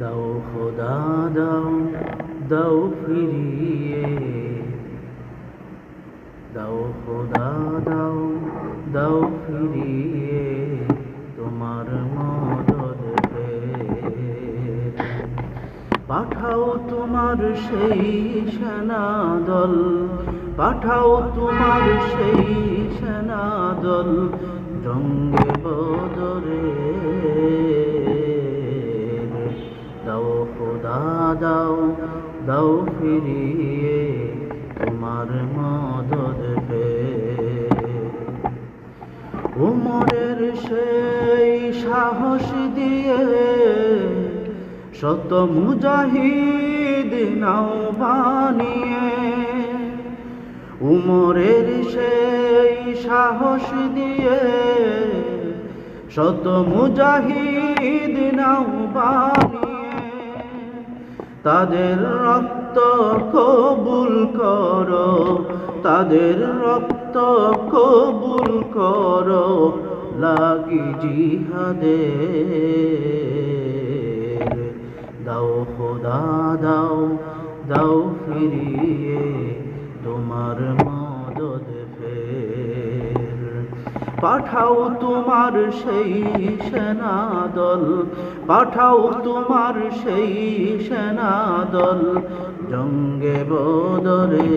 দাও খোদা, দাও দাও ফিরিয়ে দাও খোদা, দাও দাও ফিরিয়ে তোমার ফের। পাঠাও তোমার সেই সেনা দল পাঠাও তোমার সেই সেনা দল জঙ্গে বদরে দাও দাও ফিরিয়ে তোমার মদদ ফের। উমরের সেই সাহস দিয়ে শত মুজাহিদ নাও বানিয়ে উমরের সেই সাহস দিয়ে শত মুজাহিদ নাও বানিয়ে তাদের রক্ত কবুল করো, তাদের রক্ত কবুল করো, লাগি জিহাদে। দাও খোদা, দাও দাও ফিরিয়ে তোমার মদদ। পাঠাও তোমার সেই সেনা দল পাঠাও তোমার সেই সেনা দল জঙ্গে বদরে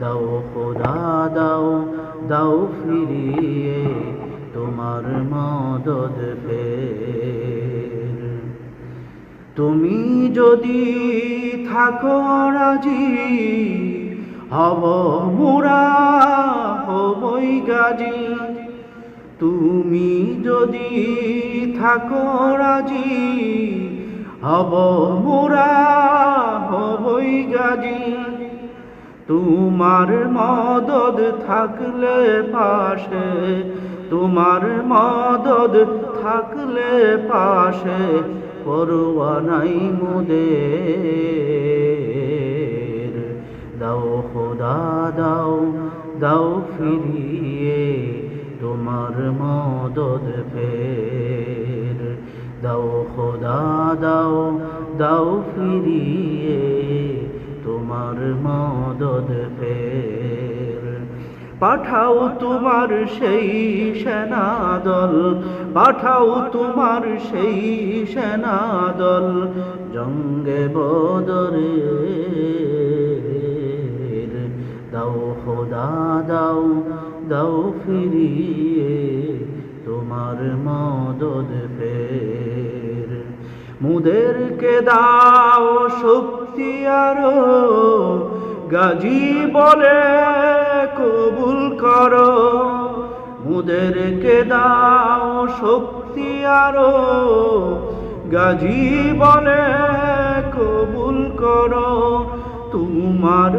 দাও খোদা, দাও দাও ফিরিয়ে তোমার মদদ ফের। তুমি যদি থাকো রাজি হব মোরা হবই গাজি। তুমি যদি থাকো রাজি, হব মোরা হবই গাজি। তোমার মদদ থাকলে পাশে, তোমার মদদ থাকলে পাশে, পরোয়া নাই মোদের খোদা দাও দাও ফিরিয়ে তোমার মদদ ফের। দাও খোদা, দাও দাও ফিরিয়ে তোমার মদদ ফের। পাঠাও তোমার সেই সেনাদল, পাঠাও তোমার সেই সেনাদল, জঙ্গে বদরে দাও দাও ফিরিয়ে তোমার মদদ ফের। মুদেরকে দাও শক্তি আরও, গাজী বলে কবুল করো। মুদেরকে দাও শক্তি আরও, গাজী বলে কবুল করো। তোমার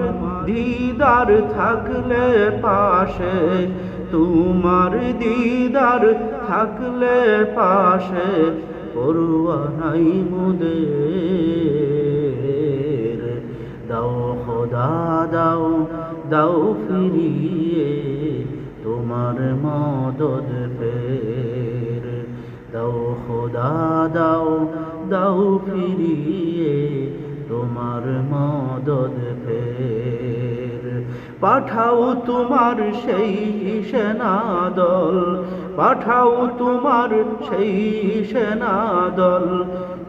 দিদার থাকলে পাশে, তোমার দিদার থাকলে পাশে পড়ুয়া নাই মুদের। দাও খোদা, দাও দাও ফিরিয়ে তোমার মদদ ফের। দাও খোদা, দাও দাও ফিরিয়ে তোমার মদদ ফের। পাঠাও তোমার সেই সেনা দল পাঠাও তোমার সেই সেনা দল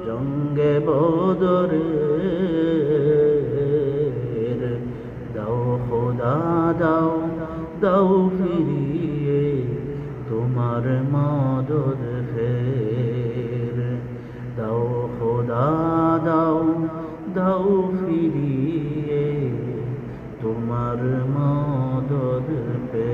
জঙ্গে বদরে দাও খোদা, দাও দাও ফিরিয়ে তোমার মদদ ফের। দাও খোদা, দাও দাও ফিরিয়ে তোমার মদদ পে